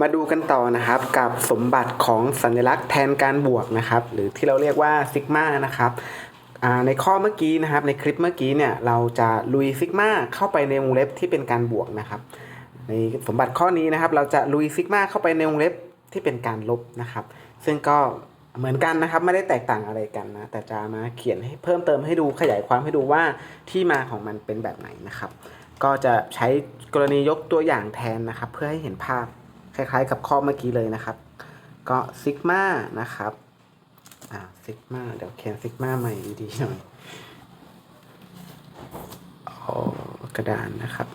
มาดูกันต่อนะครับกับสมบัติของสัญลักษณ์แทนการบวกนะครับ หรือที่เราเรียกว่าซิกมานะครับในข้อเมื่อกี้นะครับ ในคลิปเมื่อกี้เนี่ยเราจะลุยซิกมาเข้าไปในวงเล็บที่เป็นการบวกนะครับ ในสมบัติข้อนี้นะครับ เราจะลุยซิกมาเข้าไปในวงเล็บที่เป็นการลบนะครับ ซึ่งก็เหมือนกันนะครับ ไม่ได้แตกต่างอะไรกันนะ แต่จะมาเขียนให้เพิ่มเติมให้ดูขยายความให้ดูว่าที่มาของมันเป็นแบบไหนนะครับ ก็จะใช้กรณียกตัวอย่างแทนนะครับ เพื่อให้เห็นภาพ คล้ายๆ กับข้อเมื่อกี้เลยนะครับ ก็ซิกมานะครับอ่าซิกมาเดี๋ยวเขียนซิกมาใหม่ดีๆหน่อยโอกระดานนะครับ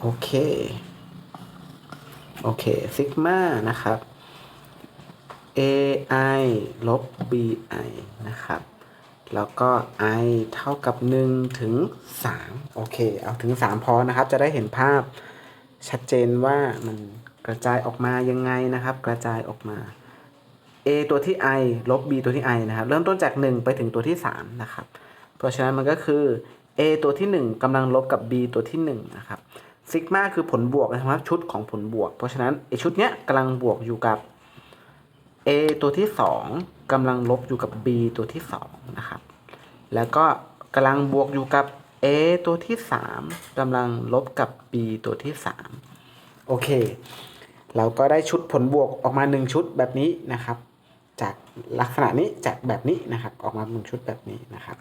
โอเค โอเคซิกมานะครับ ai ลบ bi นะครับ แล้วก็ i เท่ากับ 1 ถึง 3 โอเค เอาถึง 3 พอนะครับ จะได้เห็นภาพชัดเจนว่ามัน กระจายออกมายังไงนะครับ กระจายออกมา a ตัวที่ i ลบ b ตัวที่ i นะครับ เริ่มต้นจาก 1 ไปถึงตัวที่ 3 นะครับ เพราะฉะนั้นมันก็คือ a ตัวที่ 1กำลังลบกับ b ตัวที่1นะครับซิกมาคือผลบวกนะครับชุดของผลบวก เพราะฉะนั้นไอชุดเนี้ยกำลังบวกอยู่กับ a ตัวที่ 2กำลังลบอยู่กับ b ตัวที่2นะครับแล้วก็กำลังบวกอยู่กับ a ตัวที่ 3กำลังลบกับ b ตัวที่ 3 โอเค เราก็ได้ชุดผลบวกออกมา 1 ชุดแบบนี้นะครับ จากลักษณะนี้จากแบบนี้นะครับ ออกมาหนึ่งชุดแบบนี้นะครับ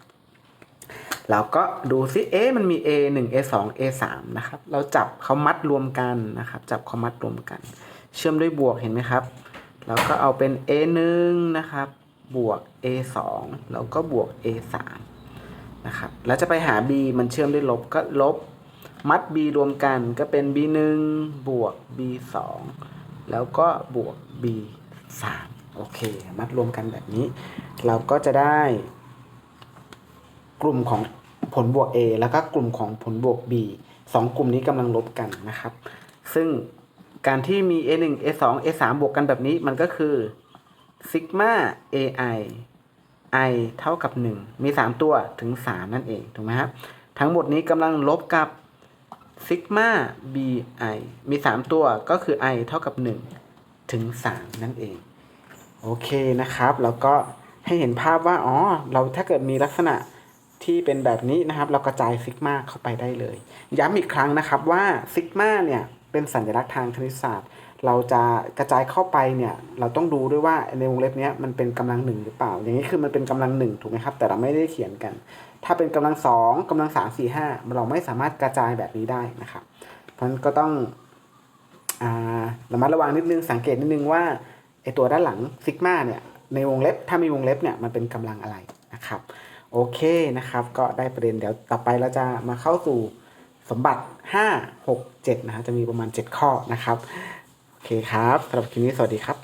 เราก็ดูซิเอ๊มันมี a 1 a 2 a 3นะครับ เราจับเขามัดรวมกันนะครับ จับเขามัดรวมกัน เชื่อมด้วยบวกเห็นไหมครับ เราก็เอาเป็น a 1นะครับ บวก a 2แล้วก็บวก a 3นะครับ แล้วจะไปหา b มันเชื่อมด้วยลบก็ลบ มัด b รวมกันก็เป็น b 1บวก b 2แล้วก็บวก b 3โอเค มัดรวมกันแบบนี้ เราก็จะได้ กลุ่มของผลบวก A แล้วก็กลุ่มของผลบวก B สองกลุ่มนี้กำลังลบกันนะครับ ซึ่งการที่มี A1 A2 A3 บวกกันแบบนี้มันก็คือซิกมา AI i เท่ากับ 1 มี 3 ตัวถึง 3 นั่นเอง ถูกไหมครับ ทั้งหมดนี้กำลังลบกับ ซิกมา BI มี 3 ตัวก็คือ i เท่ากับ 1 ถึง 3 นั่นเอง โอเคนะครับ แล้วก็ให้เห็นภาพว่า อ๋อ เราถ้าเกิดมีลักษณะที่เป็นแบบนี้นะครับ เรากระจายซิกมาเข้าไปได้เลย ย้ำอีกครั้งนะครับว่าซิกมาเนี่ย เป็นสัญลักษณ์ทางคณิตศาสตร์ เราจะกระจายเข้าไปเนี่ยเราต้องดูด้วยว่าในวงเล็บนี้มันเป็นกำลังหนึ่งหรือเปล่า อย่างนี้คือมันเป็นกำลังหนึ่งถูกไหมครับ แต่เราไม่ได้เขียนกัน ถ้าเป็นกำลังสองกำลังสามสี่ห้าเราไม่สามารถกระจายแบบนี้ได้นะครับเพราะนั้นก็ต้องอาระมัดระวังนิดนึงสังเกตนิดนึงว่าไอตัวด้านหลังซิกมาเนี่ยในวงเล็บถ้ามีวงเล็บเนี่ยมันเป็นกำลังอะไรนะครับโอเคนะครับ ก็ได้ประเด็นเดี๋ยวต่อไปเราจะมาเข้าสู่สมบัติ 5 6 7นะฮะจะมีประมาณ 7 ข้อนะครับ เคครับสำหรับคลิปนี้สวัสดีครับ